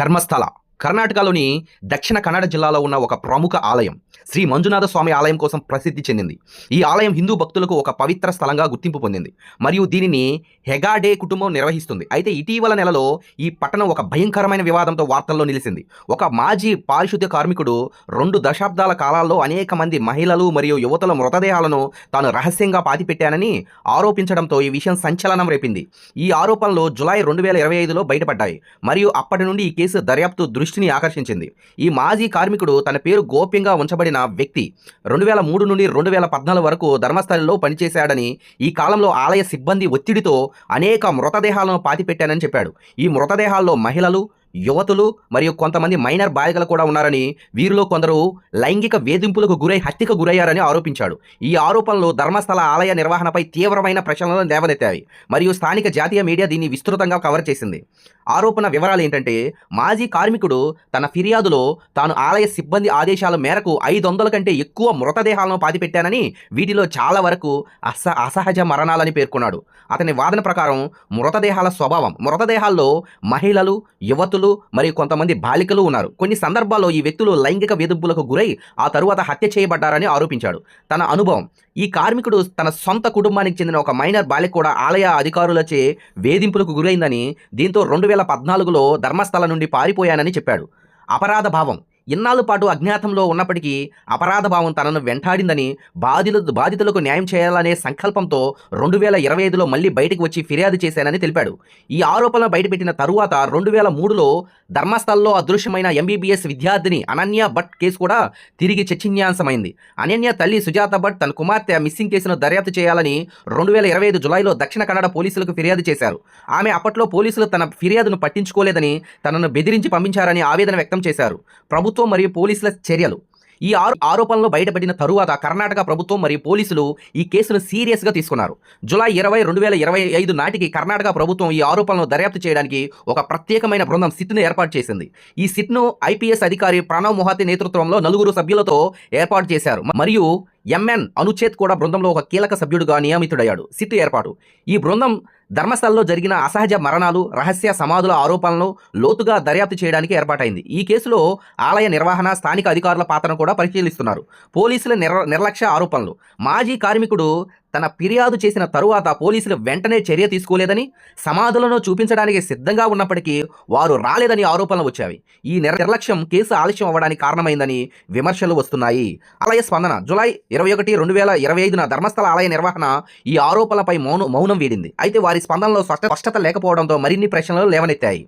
ధర్మస్థల. కర్ణాటకలోని దక్షిణ కన్నడ జిల్లాలో ఉన్న ఒక ప్రముఖ ఆలయం శ్రీ మంజునాథ స్వామి ఆలయం కోసం ప్రసిద్ధి చెందింది. ఈ ఆలయం హిందూ భక్తులకు ఒక పవిత్ర స్థలంగా గుర్తింపు పొందింది మరియు దీనిని హెగాడే కుటుంబం నిర్వహిస్తుంది. అయితే ఇటీవల నెలలో ఈ పట్టణం ఒక భయంకరమైన వివాదంతో వార్తల్లో నిలిచింది. ఒక మాజీ పారిశుద్ధ్య కార్మికుడు రెండు దశాబ్దాల కాలాల్లో అనేక మంది మహిళలు మరియు యువతల మృతదేహాలను తాను రహస్యంగా పాతిపెట్టానని ఆరోపించడంతో ఈ విషయం సంచలనం రేపింది. ఈ ఆరోపణలు జులై రెండు వేల ఇరవై ఐదులో బయటపడ్డాయి. మరియు అప్పటి నుండి ఈ కేసు దర్యాప్తు దృష్టి దృష్టిని ఆకర్షించింది. ఈ మాజీ కార్మికుడు తన పేరు గోప్యంగా ఉంచబడిన వ్యక్తి రెండు వేల మూడు నుండి రెండు వేల పద్నాలుగు వరకు ధర్మస్థలిలో పనిచేశాడని ఈ కాలంలో ఆలయ సిబ్బంది ఒత్తిడితో అనేక మృతదేహాలను పాతిపెట్టానని చెప్పాడు. ఈ మృతదేహాల్లో మహిళలు యువతులు మరియు కొంతమంది మైనర్ బాలికలు కూడా ఉన్నారని వీరిలో కొందరు లైంగిక వేధింపులకు గురై హత్యకు గురయ్యారని ఆరోపించాడు. ఈ ఆరోపణలు ధర్మస్థల ఆలయ నిర్వహణపై తీవ్రమైన ప్రశ్నలను లేవనెత్తాయి మరియు స్థానిక జాతీయ మీడియా దీన్ని విస్తృతంగా కవర్ చేసింది. ఆరోపణ వివరాలు ఏంటంటే మాజీ కార్మికుడు తన ఫిర్యాదులో తాను ఆలయ సిబ్బంది ఆదేశాల మేరకు ఐదు వందల కంటే ఎక్కువ మృతదేహాలను పాతిపెట్టానని వీటిలో చాలా వరకు అస అసహజ మరణాలని పేర్కొన్నాడు. అతని వాదన ప్రకారం మృతదేహాల స్వభావం మృతదేహాల్లో మహిళలు యువతులు మరియు కొంతమంది బాలికలు ఉన్నారు. కొన్ని సందర్భాల్లో ఈ వ్యక్తులు లైంగిక వేధింపులకు గురై ఆ తరువాత హత్య చేయబడ్డారని ఆరోపించాడు. తన అనుభవం ఈ కార్మికుడు తన సొంత కుటుంబానికి చెందిన ఒక మైనర్ బాలిక కూడా ఆలయ అధికారులచే వేధింపులకు గురైందని దీంతో రెండు వేల పద్నాలుగులో ధర్మస్థల నుండి పారిపోయానని చెప్పాడు. అపరాధ భావం. ఇన్నాళ్ళ పాటు అజ్ఞాతంలో ఉన్నప్పటికీ అపరాధ భావం తనను వెంటాడిందని బాధితులు బాధితులకు న్యాయం చేయాలనే సంకల్పంతో రెండు వేల ఇరవై ఐదులో మళ్ళీ బయటకు వచ్చి ఫిర్యాదు చేశానని తెలిపాడు. ఈ ఆరోపణలు బయటపెట్టిన తరువాత రెండు వేల మూడులో ధర్మస్థల్లో అదృశ్యమైన ఎంబీబీఎస్ విద్యార్థిని అనన్య భట్ కేసు కూడా తిరిగి చర్చనీయాంశమైంది. అనన్య తల్లి సుజాత భట్ తన కుమార్తె మిస్సింగ్ కేసును దర్యాప్తు చేయాలని రెండు వేల ఇరవై ఐదు జులైలో దక్షిణ కన్నడ పోలీసులకు ఫిర్యాదు చేశారు. ఆమె అప్పట్లో పోలీసులు తన ఫిర్యాదును పట్టించుకోలేదని తనను బెదిరించి పంపించారని ఆవేదన వ్యక్తం చేశారు. ప్రభుత్వం ప్రభుత్వం మరియు పోలీసుల చర్యలు. ఈ ఆరో ఆరోపణలు బయటపడిన తరువాత కర్ణాటక ప్రభుత్వం మరియు పోలీసులు ఈ కేసును సీరియస్గా తీసుకున్నారు. జులై ఇరవై రెండు వేల ఇరవై ఐదు నాటికి కర్ణాటక ప్రభుత్వం ఈ ఆరోపణలను దర్యాప్తు చేయడానికి ఒక ప్రత్యేకమైన బృందం సిట్ను ఏర్పాటు చేసింది. ఈ సిట్ను ఐపీఎస్ అధికారి ప్రణవ్ మొహాతి నేతృత్వంలో నలుగురు సభ్యులతో ఏర్పాటు చేశారు. మరియు ఎంఎన్ అనుచేత్ కూడా బృందంలో ఒక కీలక సభ్యుడిగా నియమితుడయ్యాడు. సిట్ ఏర్పాటు. ఈ బృందం ధర్మస్థలంలో జరిగిన అసహజ మరణాలు రహస్య సమాధుల ఆరోపణలను లోతుగా దర్యాప్తు చేయడానికి ఏర్పాటైంది. ఈ కేసులో ఆలయ నిర్వహణ స్థానిక అధికారుల పాత్రను కూడా పరిశీలిస్తున్నారు. పోలీసుల నిర్ నిర్లక్ష్య ఆరోపణలు. మాజీ కార్మికుడు తన ఫిర్యాదు చేసిన తరువాత పోలీసులు వెంటనే చర్య తీసుకోలేదని సమాధులను చూపించడానికి సిద్ధంగా ఉన్నప్పటికీ వారు రాలేదని ఆరోపణలు వచ్చాయి. ఈ నిర్లక్ష్యం కేసు ఆలస్యం అవ్వడానికి కారణమైందని విమర్శలు వస్తున్నాయి. ఆలయ స్పందన జులై ఇరవై ఒకటి రెండు వేల ఇరవై ఐదున ధర్మస్థల ఆలయ నిర్వహణ ఈ ఆరోపణలపై మౌనం మౌనం వీడింది అయితే వారి స్పందనలో స్పష్ట స్పష్టత లేకపోవడంతో మరిన్ని ప్రశ్నలు లేవనెత్తాయి.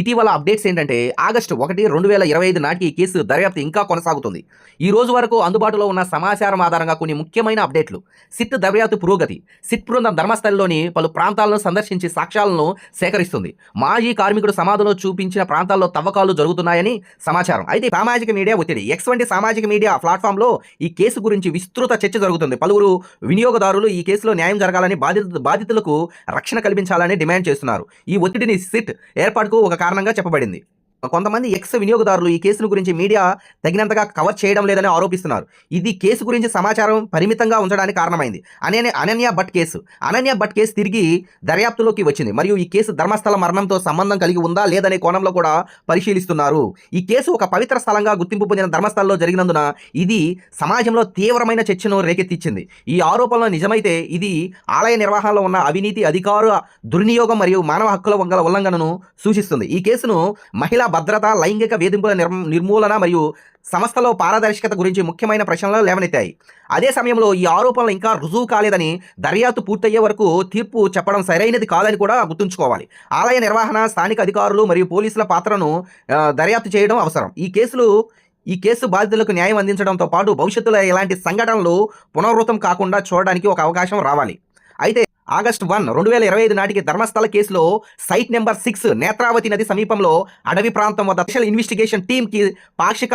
ఇటీవల అప్డేట్స్ ఏంటంటే ఆగస్టు ఒకటి రెండు వేల ఇరవై ఐదు నాటికి ఈ కేసు దర్యాప్తు ఇంకా కొనసాగుతుంది. ఈ రోజు వరకు అందుబాటులో ఉన్న సమాచారం ఆధారంగా కొన్ని ముఖ్యమైన అప్డేట్లు. సిట్ దర్యాప్తు పురోగతి. సిట్ బృందం ధర్మస్థలిలోని పలు ప్రాంతాలను సందర్శించి సాక్ష్యాలను సేకరిస్తుంది. మాజీ కార్మికుడు సమాధిలో చూపించిన ప్రాంతాల్లో తవ్వకాలు జరుగుతున్నాయని సమాచారం. అయితే సామాజిక మీడియా ఒత్తిడి. ఎక్స్ వంటి సామాజిక మీడియా ప్లాట్ఫామ్లో ఈ కేసు గురించి విస్తృత చర్చ జరుగుతుంది. పలువురు వినియోగదారులు ఈ కేసులో న్యాయం జరగాలని బాధిత బాధితులకు రక్షణ కల్పించాలని డిమాండ్ చేస్తున్నారు. ఈ ఒత్తిడిని సిట్ ఏర్పాటుకు ఒక కారణంగా చెప్పబడింది. కొంతమంది ఎక్స్ వినియోగదారులు ఈ కేసును గురించి మీడియా తగినంతగా కవర్ చేయడం లేదని ఆరోపిస్తున్నారు. ఇది కేసు గురించి సమాచారం పరిమితంగా ఉంచడానికి కారణమైంది. అనన్య అనన్య భట్ కేసు. అనన్య భట్ కేసు తిరిగి దర్యాప్తులోకి వచ్చింది. మరియు ఈ కేసు ధర్మస్థల మరణంతో సంబంధం కలిగి ఉందా లేదనే కోణంలో కూడా పరిశీలిస్తున్నారు. ఈ కేసు ఒక పవిత్ర స్థలంగా గుర్తింపు పొందిన ధర్మస్థలంలో జరిగినందున ఇది సమాజంలో తీవ్రమైన చర్చను రేకెత్తించింది. ఈ ఆరోపణలు నిజమైతే ఇది ఆలయ నిర్వహణలో ఉన్న అవినీతి అధికార దుర్వినియోగం మరియు మానవ హక్కుల వంగల ఉల్లంఘనను సూచిస్తుంది. ఈ కేసును మహిళా భద్రత లైంగిక వేధింపుల నిర్మూలన మరియు సంస్థలో పారదర్శకత గురించి ముఖ్యమైన ప్రశ్నలు లేవనెత్తాయి. అదే సమయంలో ఈ ఆరోపణలు ఇంకా రుజువు కాలేదని దర్యాప్తు పూర్తయ్యే వరకు తీర్పు చెప్పడం సరైనది కాదని కూడా గుర్తుంచుకోవాలి. ఆలయ నిర్వహణ స్థానిక అధికారులు మరియు పోలీసుల పాత్రను దర్యాప్తు చేయడం అవసరం. ఈ కేసులు ఈ కేసు బాధితులకు న్యాయం అందించడంతో పాటు భవిష్యత్తులో ఇలాంటి సంఘటనలు పునరావృతం కాకుండా చూడడానికి ఒక అవకాశం రావాలి. అయితే ఆగస్టు వన్ రెండు వేల ఇరవై ఐదు నాటికి ధర్మస్థల కేసులో సైట్ నెంబర్ సిక్స్ నేత్రావతి నది సమీపంలో అడవి ప్రాంతం వద్ద స్పెషల్ ఇన్వెస్టిగేషన్ టీంకి పాక్షిక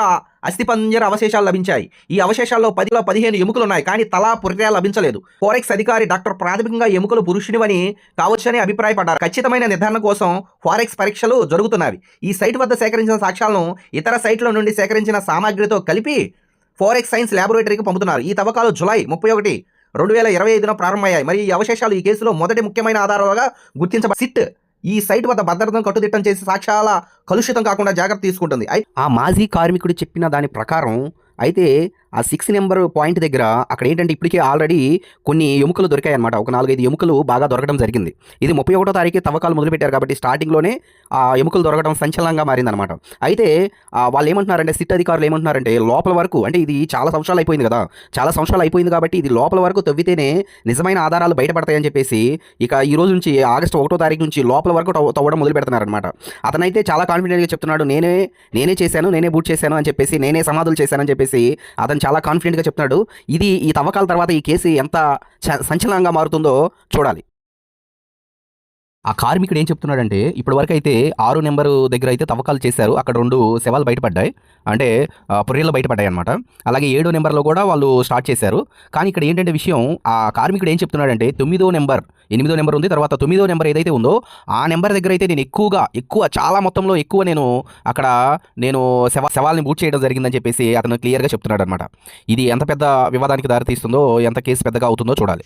అస్థిపంజర అవశేషాలు లభించాయి. ఈ అవశేషాల్లో పదిలో పదిహేను ఎముకలు ఉన్నాయి కానీ తలా పుర్రె లభించలేదు. ఫోరెక్స్ అధికారి డాక్టర్ ప్రాథమికంగా ఎముకలు పురుషునివని కావచ్చని అభిప్రాయపడ్డారు. ఖచ్చితమైన నిర్ధారణ కోసం ఫారెక్స్ పరీక్షలు జరుగుతున్నవి ఈ సైట్ వద్ద సేకరించిన సాక్ష్యాలను ఇతర సైట్ల నుండి సేకరించిన సామాగ్రితో కలిపి ఫోరెక్స్ సైన్స్ ల్యాబొరేటరీకి పంపుతున్నారు. ఈ తవ్వకాలు జులై ముప్పై ఒకటి రెండు వేల ఇరవై ఐదున ప్రారంభమయ్యాయి. మరి ఈ అవశేషాలు ఈ కేసులో మొదటి ముఖ్యమైన ఆధారాలుగా గుర్తించబ సిట్ ఈ సైట్ వద్ద భద్రతను కట్టుదిట్టం చేసి సాక్ష్యాల కలుషితం కాకుండా జాగ్రత్త తీసుకుంటుంది. ఆ మాజీ కార్మికుడు చెప్పిన దాని ప్రకారం అయితే ఆ సిక్స్ నెంబర్ పాయింట్ దగ్గర అక్కడ ఏంటంటే ఇప్పటికే ఆల్రెడీ కొన్ని ఎముకలు దొరికాయి అనమాట ఒక నాలుగైదు ఎముకలు బాగా దొరకడం జరిగింది. ఇది ముప్పై ఒకటో తారీఖు తవ్వకాలు మొదలుపెట్టారు కాబట్టి స్టార్టింగ్లోనే ఆ ఎముకలు దొరకడం సంచలనంగా మారిందనమాట అయితే వాళ్ళు ఏమంటున్నారంటే సిట్ అధికారులు ఏమంటున్నారంటే లోపల వరకు అంటే ఇది చాలా సంవత్సరాలు అయిపోయింది కదా చాలా సంవత్సరాలు అయిపోయింది కాబట్టి ఇది లోపల వరకు తవ్వితేనే నిజమైన ఆధారాలు బయటపడతాయని చెప్పేసి ఇక ఈ రోజు నుంచి ఆగస్టు ఒకటో తారీఖు నుంచి లోపల వరకు తవ్వడం మొదలు పెడుతున్నారనమాట అతనైతే చాలా కాన్ఫిడెంట్గా చెప్తున్నాడు నేనే నేనే చేశాను నేనే బూట్ చేశాను అని చెప్పేసి నేనే సమాధులు చేశానని చెప్పేసి అతను చాలా కాన్ఫిడెంట్గా చెప్తున్నాడు. ఇది ఈ తవ్వకాల తర్వాత ఈ కేసు ఎంత చ- సంచలనంగా మారుతుందో చూడాలి. ఆ కార్మికుడు ఏం చెప్తున్నాడంటే ఇప్పటి వరకు అయితే ఆరు నెంబరు దగ్గర అయితే తవ్వకాలు చేశారు. అక్కడ రెండు శవాలు బయటపడ్డాయి. అంటే ఆ, పొర్రెలు బయటపడ్డాయి అనమాట అలాగే ఏడో నెంబర్లో కూడా వాళ్ళు స్టార్ట్ చేశారు. కానీ ఇక్కడ ఏంటంటే విషయం ఆ కార్మికుడు ఏం చెప్తున్నాడంటే తొమ్మిదో నెంబర్ ఎనిమిదో నెంబర్ ఉంది. తర్వాత తొమ్మిదో నెంబర్ ఏదైతే ఉందో ఆ నెంబర్ దగ్గర అయితే నేను ఎక్కువగా ఎక్కువ చాలా మొత్తంలో ఎక్కువ నేను అక్కడ నేను శవ శవాల్ని బూట్ చేయడం జరిగిందని చెప్పేసి అతను క్లియర్గా చెప్తున్నాడు అనమాట ఇది ఎంత పెద్ద వివాదానికి దారితీస్తుందో ఎంత కేసు పెద్దగా అవుతుందో చూడాలి.